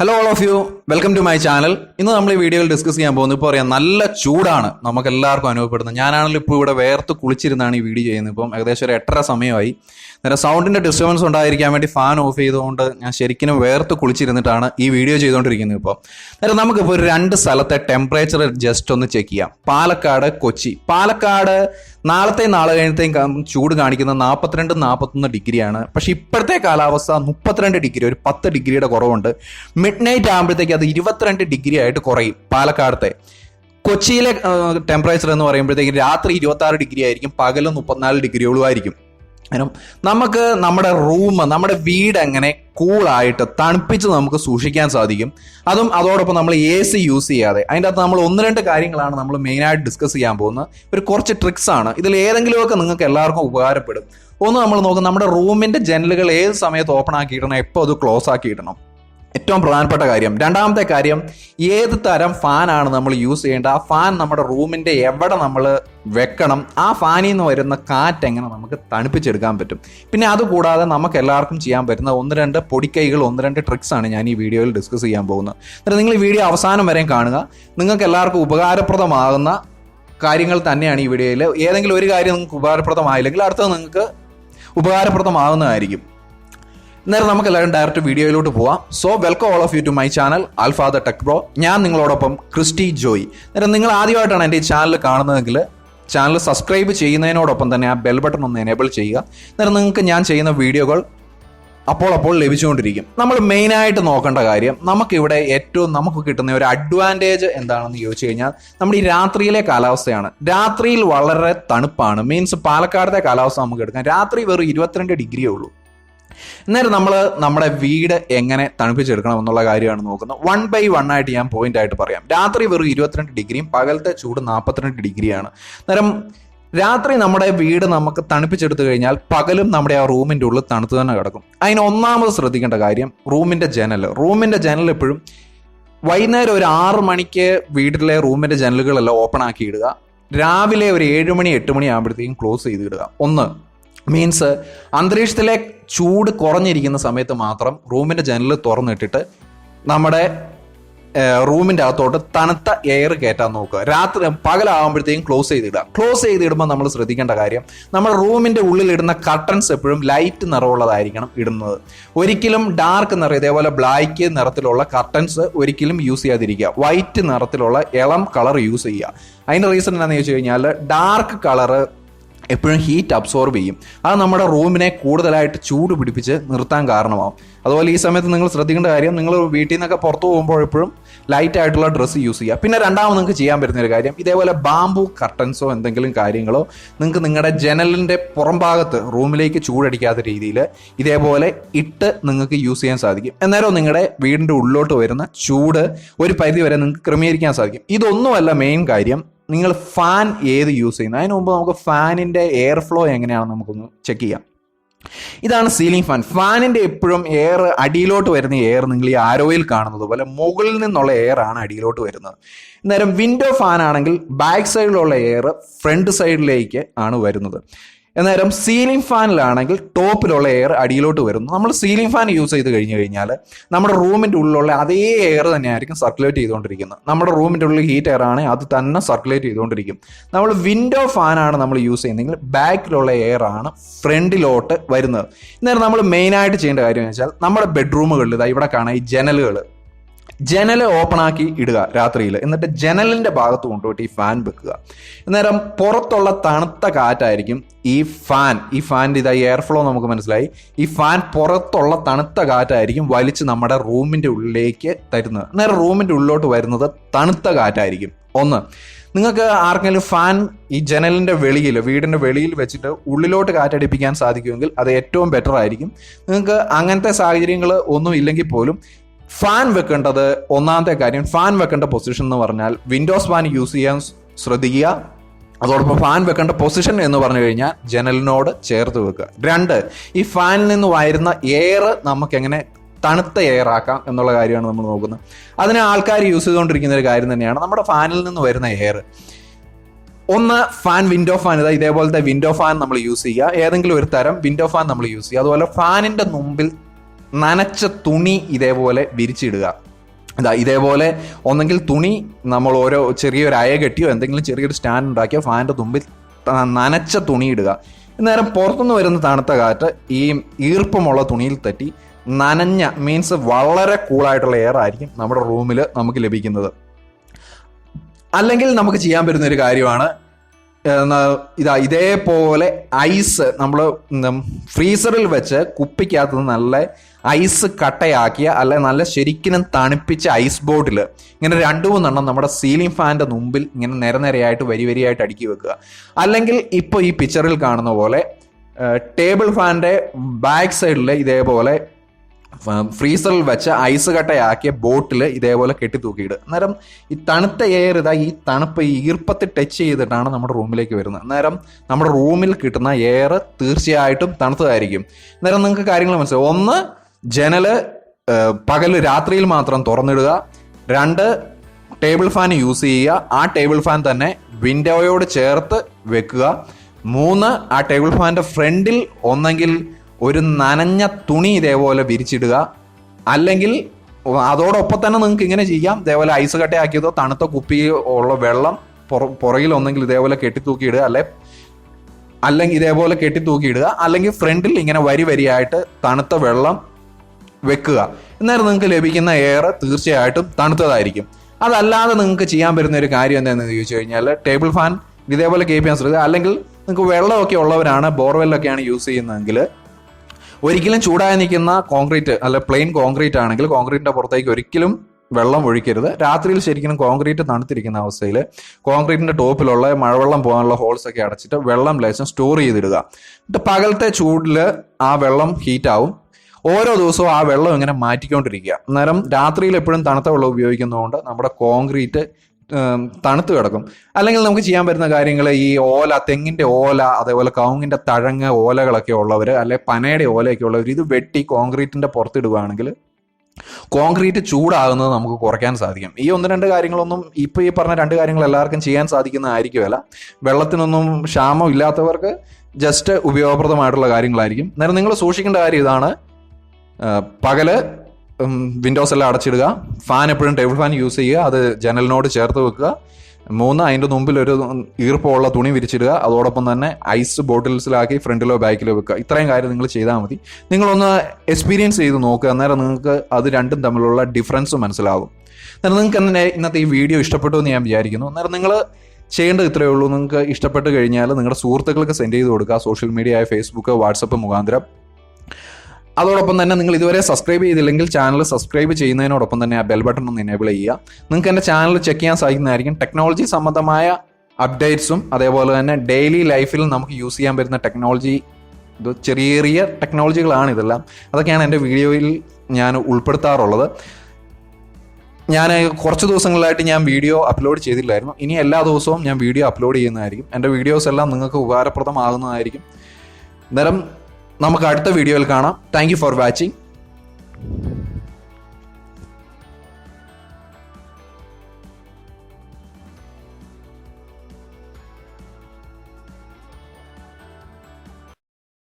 Hello all of you welcome to my channel ഇന്ന് നമ്മൾ ഈ വീഡിയോയിൽ ഡിസ്കസ് ചെയ്യാൻ പോകുന്നത് ഇപ്പോൾ പറയാം നല്ല ചൂടാണ്. നമുക്ക് എല്ലാവർക്കും അനുഭവപ്പെടുന്നത്. ഞാനാണല്ലോ ഇപ്പോൾ ഇവിടെ വേർത്ത് കുളിച്ചിരുന്നാണ് ഈ വീഡിയോ ചെയ്യുന്നത്. ഇപ്പം ഏകദേശം ഒരു എട്ടര സമയമായി. നേരെ സൗണ്ടിന്റെ ഡിസ്റ്റർബൻസ് ഉണ്ടായിരിക്കാൻ വേണ്ടി ഫാൻ ഓഫ് ചെയ്തുകൊണ്ട് ഞാൻ ശരിക്കും വേർത്ത് കുളിച്ചിരുന്നിട്ടാണ് ഈ വീഡിയോ ചെയ്തുകൊണ്ടിരിക്കുന്നത് ഇപ്പോൾ നേരെ നമുക്കിപ്പോൾ ഒരു രണ്ട് സ്ഥലത്തെ ടെമ്പറേച്ചർ ജസ്റ്റ് ഒന്ന് ചെക്ക് ചെയ്യാം. പാലക്കാട് കൊച്ചി. പാലക്കാട് നാളത്തെ നാളെ കഴിഞ്ഞത്തെയും ചൂട് കാണിക്കുന്നത് നാൽപ്പത്തിരണ്ട് നാൽപ്പത്തൊന്ന് ഡിഗ്രിയാണ്. പക്ഷെ ഇപ്പോഴത്തെ കാലാവസ്ഥ മുപ്പത്തിരണ്ട് ഡിഗ്രി ഒരു പത്ത് ഡിഗ്രിയുടെ കുറവുണ്ട്. മിഡ് നൈറ്റ് ആകുമ്പോഴത്തേക്ക് അത് ഇരുപത്തിരണ്ട് ഡിഗ്രി ആയിട്ട് കുറയും പാലക്കാടത്തെ. കൊച്ചിയിലെ ടെമ്പറേച്ചർ എന്ന് പറയുമ്പോഴത്തേക്കും രാത്രി ഇരുപത്തി ഡിഗ്രി ആയിരിക്കും പകൽ മുപ്പത്തിനാല് ഡിഗ്രിയോളും ആയിരിക്കും. നമുക്ക് നമ്മുടെ റൂം നമ്മുടെ വീട് എങ്ങനെ കൂളായിട്ട് തണുപ്പിച്ച് നമുക്ക് സൂക്ഷിക്കാൻ സാധിക്കും. അതും അതോടൊപ്പം നമ്മൾ എ സി യൂസ് ചെയ്യാതെ. അതിന്റെ അകത്ത് നമ്മൾ ഒന്ന് രണ്ട് കാര്യങ്ങളാണ് നമ്മൾ മെയിനായിട്ട് ഡിസ്കസ് ചെയ്യാൻ പോകുന്നത്. ഒരു കുറച്ച് ട്രിക്സ് ആണ്. ഇതിൽ ഏതെങ്കിലുമൊക്കെ നിങ്ങൾക്ക് എല്ലാവർക്കും ഉപകാരപ്പെടും. ഒന്ന് നമ്മൾ നോക്കും നമ്മുടെ റൂമിന്റെ ജനലുകൾ ഏത് സമയത്ത് ഓപ്പൺ ആക്കിയിടണം എപ്പോൾ അത് ക്ലോസ് ആക്കിയിടണം. ഏറ്റവും പ്രധാനപ്പെട്ട കാര്യം. രണ്ടാമത്തെ കാര്യം ഏത് തരം ഫാനാണ് നമ്മൾ യൂസ് ചെയ്യേണ്ടത്? ആ ഫാൻ നമ്മുടെ റൂമിന്റെ എവിടെ നമ്മൾ വെക്കണം? ആ ഫാനിൽ നിന്ന് വരുന്ന കാറ്റ് എങ്ങനെ നമുക്ക് തണുപ്പിച്ചെടുക്കാൻ പറ്റും? പിന്നെ അതുകൂടാതെ നമുക്ക് എല്ലാവർക്കും ചെയ്യാൻ പറ്റുന്ന ഒന്ന് രണ്ട് പൊടിക്കൈകൾ ഒന്ന് രണ്ട് ട്രിക്സ് ആണ് ഞാൻ ഈ വീഡിയോയിൽ ഡിസ്കസ് ചെയ്യാൻ പോകുന്നത്. എന്നിട്ട് നിങ്ങൾ ഈ വീഡിയോ അവസാനം വരെയും കാണുക. നിങ്ങൾക്ക് എല്ലാവർക്കും ഉപകാരപ്രദമാകുന്ന കാര്യങ്ങൾ തന്നെയാണ് ഈ വീഡിയോയിൽ ഏതെങ്കിലും ഒരു കാര്യം നിങ്ങൾക്ക് ഉപകാരപ്രദമായില്ലെങ്കിൽ അടുത്തത് നിങ്ങൾക്ക് ഉപകാരപ്രദമാകുന്നതായിരിക്കും. നേരെ നമുക്ക് എല്ലാവരും ഡയറക്റ്റ് വീഡിയോയിലോട്ട് പോവാം. So welcome all of you to my channel അൽഫാദ tech bro ഞാൻ നിങ്ങളോടൊപ്പം ക്രിസ്റ്റി ജോയി. നേരെ നിങ്ങൾ ആദ്യമായിട്ടാണ് എന്റെ ഈ ചാനൽ കാണുന്നതെങ്കിൽ ചാനൽ സബ്സ്ക്രൈബ് ചെയ്യുന്നതിനോടൊപ്പം തന്നെ ആ ബെൽ ബട്ടൺ ഒന്ന് എനേബിൾ ചെയ്യുക. നേരെ നിങ്ങൾക്ക് ഞാൻ ചെയ്യുന്ന വീഡിയോകൾ അപ്പോൾ അപ്പോൾ ലഭിച്ചുകൊണ്ടിരിക്കും. നമ്മൾ മെയിനായിട്ട് നോക്കേണ്ട കാര്യം നമുക്കിവിടെ ഏറ്റവും നമുക്ക് കിട്ടുന്ന ഒരു അഡ്വാന്റേജ് എന്താണെന്ന് ചോദിച്ചു കഴിഞ്ഞാൽ നമ്മുടെ ഈ രാത്രിയിലെ കാലാവസ്ഥയാണ്. രാത്രിയിൽ വളരെ തണുപ്പാണ്. മീൻസ് പാലക്കാടത്തെ കാലാവസ്ഥ നമുക്ക് എടുക്കാം. രാത്രി വെറും ഇരുപത്തിരണ്ട് ഡിഗ്രിയേ ഉള്ളൂ. അന്നേരം നമ്മൾ നമ്മുടെ വീട് എങ്ങനെ തണുപ്പിച്ചെടുക്കണം എന്നുള്ള കാര്യമാണ് നോക്കുന്നത്. വൺ ബൈ വൺ ആയിട്ട് ഞാൻ പോയിന്റ് ആയിട്ട് പറയാം. രാത്രി വെറും ഇരുപത്തിരണ്ട് ഡിഗ്രിയും പകലത്തെ ചൂട് നാൽപ്പത്തിരണ്ട് ഡിഗ്രിയാണ്. നേരം രാത്രി നമ്മുടെ വീട് നമുക്ക് തണുപ്പിച്ചെടുത്തു കഴിഞ്ഞാൽ പകലും നമ്മുടെ ആ റൂമിന്റെ ഉള്ളിൽ തണുത്ത് തന്നെ കിടക്കും. അതിന് ഒന്നാമത് ശ്രദ്ധിക്കേണ്ട കാര്യം റൂമിന്റെ ജനൽ. റൂമിന്റെ ജനൽ എപ്പോഴും വൈകുന്നേരം ഒരു ആറ് മണിക്ക് വീട്ടിലെ റൂമിന്റെ ജനലുകളെല്ലാം ഓപ്പൺ ആക്കി ഇടുക. രാവിലെ ഒരു ഏഴ് മണി എട്ട് മണി ആകുമ്പോഴത്തേക്കും ക്ലോസ് ചെയ്ത് ഇടുക. ഒന്ന് മീൻസ് അന്തരീക്ഷത്തിലെ ചൂട് കുറഞ്ഞിരിക്കുന്ന സമയത്ത് മാത്രം റൂമിന്റെ ജനൽ തുറന്നിട്ടിട്ട് നമ്മുടെ റൂമിന്റെ അകത്തോട്ട് തണുത്ത എയർ കയറ്റാൻ നോക്കുക. രാത്രി പകലാകുമ്പോഴത്തേക്കും ക്ലോസ് ചെയ്തിടുക. ക്ലോസ് ചെയ്തിടുമ്പോൾ നമ്മൾ ശ്രദ്ധിക്കേണ്ട കാര്യം നമ്മൾ റൂമിന്റെ ഉള്ളിൽ ഇടുന്ന കർട്ടൻസ് എപ്പോഴും ലൈറ്റ് നിറമുള്ളതായിരിക്കണം ഇടുന്നത്. ഒരിക്കലും ഡാർക്ക് നിറം ഇതേപോലെ ബ്ലാക്ക് നിറത്തിലുള്ള കർട്ടൻസ് ഒരിക്കലും യൂസ് ചെയ്യാതിരിക്കുക. വൈറ്റ് നിറത്തിലുള്ള ഇളം കളർ യൂസ് ചെയ്യുക. അതിന്റെ റീസൺ എന്താണെന്ന് ചോദിച്ചു കഴിഞ്ഞാൽ ഡാർക്ക് കളറ് എപ്പോഴും ഹീറ്റ് അബ്സോർബ് ചെയ്യും. അത് നമ്മുടെ റൂമിനെ കൂടുതലായിട്ട് ചൂട് പിടിപ്പിച്ച് നിർത്താൻ കാരണമാവും. അതുപോലെ ഈ സമയത്ത് നിങ്ങൾ ശ്രദ്ധിക്കേണ്ട കാര്യം നിങ്ങൾ വീട്ടിൽ നിന്നൊക്കെ പുറത്തു പോകുമ്പോൾ എപ്പോഴും ലൈറ്റ് ആയിട്ടുള്ള ഡ്രസ്സ് യൂസ് ചെയ്യുക. പിന്നെ രണ്ടാമത് നിങ്ങൾക്ക് ചെയ്യാൻ പറ്റുന്ന ഒരു കാര്യം ഇതേപോലെ ബാമ്പു കർട്ടൻസോ എന്തെങ്കിലും കാര്യങ്ങളോ നിങ്ങൾക്ക് നിങ്ങളുടെ ജനലിന്റെ പുറം ഭാഗത്ത് റൂമിലേക്ക് ചൂടടിക്കാത്ത രീതിയിൽ ഇതേപോലെ ഇട്ട് നിങ്ങൾക്ക് യൂസ് ചെയ്യാൻ സാധിക്കും. അന്നേരം നിങ്ങളുടെ വീടിന്റെ ഉള്ളിലോട്ട് വരുന്ന ചൂട് ഒരു പരിധി വരെ നിങ്ങൾക്ക് ക്രമീകരിക്കാൻ സാധിക്കും. ഇതൊന്നുമല്ല മെയിൻ കാര്യം. നിങ്ങൾ ഫാൻ ഏത് യൂസ് ചെയ്യുന്നത് അതിന് മുമ്പ് നമുക്ക് ഫാനിന്റെ എയർ ഫ്ലോ എങ്ങനെയാണെന്ന് നമുക്കൊന്ന് ചെക്ക് ചെയ്യാം. ഇതാണ് സീലിംഗ് ഫാൻ ഫാനിന്റെ എപ്പോഴും എയർ അടിയിലോട്ട് വരുന്ന എയർ നിങ്ങൾ ഈ ആരോയിൽ കാണുന്നത് പോലെ മുകളിൽ നിന്നുള്ള എയർ ആണ് അടിയിലോട്ട് വരുന്നത്. നേരം വിൻഡോ ഫാൻ ആണെങ്കിൽ ബാക്ക് സൈഡിലുള്ള എയർ ഫ്രണ്ട് സൈഡിലേക്ക് ആണ് വരുന്നത്. അന്നേരം സീലിംഗ് ഫാനിലാണെങ്കിൽ ടോപ്പിലുള്ള എയർ അടിയിലോട്ട് വരുന്നു. നമ്മൾ സീലിംഗ് ഫാൻ യൂസ് ചെയ്ത് കഴിഞ്ഞ് കഴിഞ്ഞാൽ നമ്മുടെ റൂമിന്റെ ഉള്ളിലുള്ള അതേ എയർ തന്നെയായിരിക്കും സർക്കുലേറ്റ് ചെയ്തുകൊണ്ടിരിക്കുന്നത്. നമ്മുടെ റൂമിന്റെ ഉള്ളിൽ ഹീറ്റ് എയർ ആണ് അത് തന്നെ സർക്കുലേറ്റ് ചെയ്തുകൊണ്ടിരിക്കും. നമ്മൾ വിൻഡോ ഫാനാണ് നമ്മൾ യൂസ് ചെയ്യുന്നതെങ്കിൽ ബാക്കിലുള്ള എയർ ആണ് ഫ്രണ്ടിലോട്ട് വരുന്നത്. അന്നേരം നമ്മൾ മെയിനായിട്ട് ചെയ്യേണ്ട കാര്യം എന്ന് വെച്ചാൽ നമ്മുടെ ബെഡ്റൂമുകളിൽ ഇതാ ഇവിടെ കാണാം ഈ ജനലുകൾ ജനൽ ഓപ്പൺ ആക്കി ഇടുക രാത്രിയിൽ എന്നിട്ട് ജനലിന്റെ ഭാഗത്ത് കൊണ്ടുപോയിട്ട് ഈ ഫാൻ വെക്കുക. അന്നേരം പുറത്തുള്ള തണുത്ത കാറ്റായിരിക്കും ഈ ഫാൻ ഈ ഫാന്റെ ഇതായി എയർ ഫ്ലോ നമുക്ക് മനസ്സിലായി. ഈ ഫാൻ പുറത്തുള്ള തണുത്ത കാറ്റായിരിക്കും വലിച്ച് നമ്മുടെ റൂമിന്റെ ഉള്ളിലേക്ക് തരുന്നത്. അന്നേരം റൂമിന്റെ ഉള്ളിലോട്ട് വരുന്നത് തണുത്ത കാറ്റായിരിക്കും. ഒന്ന് നിങ്ങൾക്ക് ആർക്കെങ്കിലും ഫാൻ ഈ ജനലിന്റെ വെളിയിൽ വീടിന്റെ വെളിയിൽ വെച്ചിട്ട് ഉള്ളിലോട്ട് കാറ്റടിപ്പിക്കാൻ സാധിക്കുമെങ്കിൽ അത് ഏറ്റവും ബെറ്റർ ആയിരിക്കും. നിങ്ങൾക്ക് അങ്ങനത്തെ സാഹചര്യങ്ങൾ ഒന്നും ഇല്ലെങ്കിൽ പോലും ഫാൻ വെക്കേണ്ടത് ഒന്നാമത്തെ കാര്യം ഫാൻ വെക്കേണ്ട പൊസിഷൻ എന്ന് പറഞ്ഞാൽ വിൻഡോസ് ഫാൻ യൂസ് ചെയ്യാൻ ശ്രദ്ധിക്കുക. അതോടൊപ്പം ഫാൻ വെക്കേണ്ട പൊസിഷൻ എന്ന് പറഞ്ഞു കഴിഞ്ഞാൽ ജനലിനോട് ചേർത്ത് വെക്കുക. രണ്ട് ഈ ഫാനിൽ നിന്ന് വരുന്ന എയർ നമുക്ക് എങ്ങനെ തണുത്ത എയർ ആക്കാം എന്നുള്ള കാര്യമാണ് നമ്മൾ നോക്കുന്നത്. അതിന് ആൾക്കാർ യൂസ് ചെയ്തുകൊണ്ടിരിക്കുന്ന ഒരു കാര്യം തന്നെയാണ് നമ്മുടെ ഫാനിൽ നിന്ന് വരുന്ന എയർ ഒന്ന് ഫാൻ വിൻഡോ ഫാൻ ഇതാ ഇതേപോലത്തെ വിൻഡോ ഫാൻ നമ്മൾ യൂസ് ചെയ്യുക. ഏതെങ്കിലും ഒരു തരം വിൻഡോ ഫാൻ നമ്മൾ യൂസ് ചെയ്യുക. അതുപോലെ ഫാനിന്റെ മുമ്പിൽ നനച്ച തുണി ഇതേപോലെ വിരിച്ചിടുക. എന്താ ഇതേപോലെ ഒന്നെങ്കിൽ തുണി നമ്മൾ ഓരോ ചെറിയൊരു അയ കെട്ടിയോ എന്തെങ്കിലും ചെറിയൊരു സ്റ്റാൻഡ് ഉണ്ടാക്കിയോ ഫാനിന്റെ തുമ്പിൽ നനച്ച തുണി ഇടുക. നേരം പുറത്തുനിന്ന് വരുന്ന തണുത്ത കാറ്റ് ഈ ഈർപ്പമുള്ള തുണിയിൽ തട്ടി നനഞ്ഞ മീൻസ് വളരെ കൂളായിട്ടുള്ള എയർ ആയിരിക്കും നമ്മുടെ റൂമിൽ നമുക്ക് ലഭിക്കുന്നത്. അല്ലെങ്കിൽ നമുക്ക് ചെയ്യാൻ പറ്റുന്ന ഒരു കാര്യമാണ് ഇതാ ഇതേപോലെ ഐസ് നമ്മൾ ഫ്രീസറിൽ വെച്ച് കുപ്പിക്കകത്ത് നല്ല ഐസ് കട്ടയാക്കിയ അല്ലെ നല്ല ശരിക്കും തണുപ്പിച്ച ഐസ് ബോട്ടിൽ ഇങ്ങനെ രണ്ടു മൂന്നെണ്ണം നമ്മുടെ സീലിംഗ് ഫാനിന്റെ മുമ്പിൽ ഇങ്ങനെ നിരനിരയായിട്ട് വരി വരിയായിട്ട് അടുക്കി വെക്കുക. അല്ലെങ്കിൽ ഇപ്പോൾ ഈ പിക്ചറിൽ കാണുന്ന പോലെ ടേബിൾ ഫാനിന്റെ ബാക്ക് സൈഡിൽ ഇതേപോലെ ഫ്രീസറിൽ വെച്ച് ഐസ് കട്ടയാക്കിയ ബോട്ടിൽ ഇതേപോലെ കെട്ടി തൂക്കിയിടുക അന്നേരം ഈ തണുത്ത എയർ ഇതാ ഈ തണുപ്പ് ഈ ഈർപ്പത്തിൽ ടച്ച് ചെയ്തിട്ടാണ് നമ്മുടെ റൂമിലേക്ക് വരുന്നത്. അന്നേരം നമ്മുടെ റൂമിൽ കിട്ടുന്ന എയർ തീർച്ചയായിട്ടും തണുത്തതായിരിക്കും. അന്നേരം നിങ്ങൾക്ക് കാര്യങ്ങൾ മനസ്സിലാവും ഒന്ന് ജനൽ പകൽ രാത്രിയിൽ മാത്രം തുറന്നിടുക. രണ്ട് ടേബിൾ ഫാൻ യൂസ് ചെയ്യുക. ആ ടേബിൾ ഫാൻ തന്നെ വിൻഡോയോട് ചേർത്ത് വെക്കുക. മൂന്ന് ആ ടേബിൾ ഫാനിന്റെ ഫ്രണ്ടിൽ ഒന്നെങ്കിൽ ഒരു നനഞ്ഞ തുണി ഇതേപോലെ വിരിച്ചിടുക. അല്ലെങ്കിൽ അതോടൊപ്പം തന്നെ നിങ്ങൾക്ക് ഇങ്ങനെ ചെയ്യാം. ഇതേപോലെ ഐസ് കട്ടയാക്കിയതോ തണുത്ത കുപ്പി ഉള്ള വെള്ളം പുറ- പുറകിൽ ഒന്നെങ്കിൽ ഇതേപോലെ കെട്ടിത്തൂക്കിയിടുക. അല്ലെ? അല്ലെങ്കിൽ ഇതേപോലെ കെട്ടിത്തൂക്കിയിടുക. അല്ലെങ്കിൽ ഫ്രണ്ടിൽ ഇങ്ങനെ വരി വരിയായിട്ട് തണുത്ത വെള്ളം വെക്കുക. എന്നാലും നിങ്ങൾക്ക് ലഭിക്കുന്ന എയർ തീർച്ചയായിട്ടും തണുത്തതായിരിക്കും. അതല്ലാതെ നിങ്ങൾക്ക് ചെയ്യാൻ പറ്റുന്ന ഒരു കാര്യം എന്താണെന്ന് ചോദിച്ചു കഴിഞ്ഞാൽ ടേബിൾ ഫാൻ ഇതേപോലെ കേൾപ്പിക്കാൻ ശ്രമിക്കുക അല്ലെങ്കിൽ നിങ്ങൾക്ക് വെള്ളമൊക്കെ ഉള്ളവരാണ് ബോർവെല്ലൊക്കെയാണ് യൂസ് ചെയ്യുന്നതെങ്കിൽ ഒരിക്കലും ചൂടായി നിൽക്കുന്ന കോൺക്രീറ്റ് അല്ല പ്ലെയിൻ കോൺക്രീറ്റ് ആണെങ്കിൽ കോൺക്രീറ്റിന്റെ പുറത്തേക്ക് ഒരിക്കലും വെള്ളം ഒഴിക്കരുത്. രാത്രിയിൽ ശരിക്കും കോൺക്രീറ്റ് തണുത്തിരിക്കുന്ന അവസ്ഥയിൽ കോൺക്രീറ്റിന്റെ ടോപ്പിലുള്ള മഴവെള്ളം പോകാനുള്ള ഹോൾസ് ഒക്കെ അടച്ചിട്ട് വെള്ളം ലേശം സ്റ്റോർ ചെയ്തിടുക. എന്നിട്ട് പകലത്തെ ചൂടിൽ ആ വെള്ളം ഹീറ്റാവും ഓരോ ദിവസവും ആ വെള്ളം ഇങ്ങനെ മാറ്റിക്കൊണ്ടിരിക്കുക. അന്നേരം രാത്രിയിൽ എപ്പോഴും തണുത്ത വെള്ളം ഉപയോഗിക്കുന്നതുകൊണ്ട് നമ്മുടെ കോൺക്രീറ്റ് തണുത്ത് കിടക്കും. അല്ലെങ്കിൽ നമുക്ക് ചെയ്യാൻ പറ്റുന്ന കാര്യങ്ങൾ ഈ ഓല തെങ്ങിന്റെ ഓല അതേപോലെ കവുങ്ങിന്റെ തഴങ്ങ് ഓലകളൊക്കെ ഉള്ളവർ അല്ലെ പനയുടെ ഓലയൊക്കെ ഉള്ളവർ ഇത് വെട്ടി കോൺക്രീറ്റിന്റെ പുറത്തിടുകയാണെങ്കിൽ കോൺക്രീറ്റ് ചൂടാകുന്നത് നമുക്ക് കുറയ്ക്കാൻ സാധിക്കും. ഈ ഒന്ന് രണ്ട് കാര്യങ്ങളൊന്നും ഇപ്പോൾ ഈ പറഞ്ഞ രണ്ട് കാര്യങ്ങൾ എല്ലാവർക്കും ചെയ്യാൻ സാധിക്കുന്നതായിരിക്കുമല്ല. വെള്ളത്തിനൊന്നും ക്ഷാമം ഇല്ലാത്തവർക്ക് ജസ്റ്റ് ഉപയോഗപ്രദമായിട്ടുള്ള കാര്യങ്ങളായിരിക്കും. നേരം നിങ്ങൾ സൂക്ഷിക്കേണ്ട കാര്യം ഇതാണ്. പകൽ വിൻഡോസ് എല്ലാം അടച്ചിടുക. ഫാൻ എപ്പോഴും ടേബിൾ ഫാൻ യൂസ് ചെയ്യുക. അത് ജനലിനോട് ചേർത്ത് വെക്കുക. മൂന്ന് അതിന്റെ മുമ്പിൽ ഒരു ഈർപ്പമുള്ള തുണി വിരിച്ചിടുക. അതോടൊപ്പം തന്നെ ഐസ് ബോട്ടിൽസിലാക്കി ഫ്രണ്ടിലോ ബാക്കിലോ വെക്കുക. ഇത്രയും കാര്യം നിങ്ങൾ ചെയ്താൽ മതി. നിങ്ങളൊന്ന് എക്സ്പീരിയൻസ് ചെയ്ത് നോക്കുക. അന്നേരം നിങ്ങൾക്ക് അത് രണ്ടും തമ്മിലുള്ള ഡിഫറൻസ് മനസ്സിലാകും അന്നേരം നിങ്ങൾക്ക് എന്നെ ഇന്നത്തെ ഈ വീഡിയോ ഇഷ്ടപ്പെട്ടു എന്ന് ഞാൻ വിചാരിക്കുന്നു. അന്നേരം നിങ്ങൾ ചെയ്യേണ്ടത് ഇത്രയേ ഉള്ളൂ. നിങ്ങൾക്ക് ഇഷ്ടപ്പെട്ട് കഴിഞ്ഞാൽ നിങ്ങളുടെ സുഹൃത്തുക്കൾക്ക് സെൻഡ് ചെയ്ത് കൊടുക്കുക. സോഷ്യൽ മീഡിയ ഫേസ്ബുക്ക് വാട്സപ്പ് മുഖാന്തരം. അതോടൊപ്പം തന്നെ നിങ്ങൾ ഇതുവരെ സബ്സ്ക്രൈബ് ചെയ്തില്ലെങ്കിൽ ചാനൽ സബ്സ്ക്രൈബ് ചെയ്യുന്നതിനോടൊപ്പം തന്നെ ആ ബെൽ ബട്ടൺ ഒന്ന് എനേബിൾ ചെയ്യുക. നിങ്ങൾക്ക് എന്റെ ചാനൽ ചെക്ക് ചെയ്യാൻ സാധിക്കുന്നതായിരിക്കും. ടെക്നോളജി സംബന്ധമായ അപ്ഡേറ്റ്സും അതേപോലെ തന്നെ ഡെയിലി ലൈഫിൽ നമുക്ക് യൂസ് ചെയ്യാൻ പറ്റുന്ന ടെക്നോളജി ഇത് ചെറിയ ചെറിയ ടെക്നോളജികളാണ് ഇതെല്ലാം. അതൊക്കെയാണ് എന്റെ വീഡിയോയിൽ ഞാൻ ഉൾപ്പെടുത്താറുള്ളത്. ഞാൻ കുറച്ച് ദിവസങ്ങളിലായിട്ട് ഞാൻ വീഡിയോ അപ്ലോഡ് ചെയ്തില്ലായിരുന്നു. ഇനി എല്ലാ ദിവസവും ഞാൻ വീഡിയോ അപ്ലോഡ് ചെയ്യുന്നതായിരിക്കും. എന്റെ വീഡിയോസ് എല്ലാം നിങ്ങൾക്ക് ഉപകാരപ്രദമാകുന്നതായിരിക്കും. അന്നേരം നമുക്ക് അടുത്ത വീഡിയോയിൽ കാണാം. Thank for watching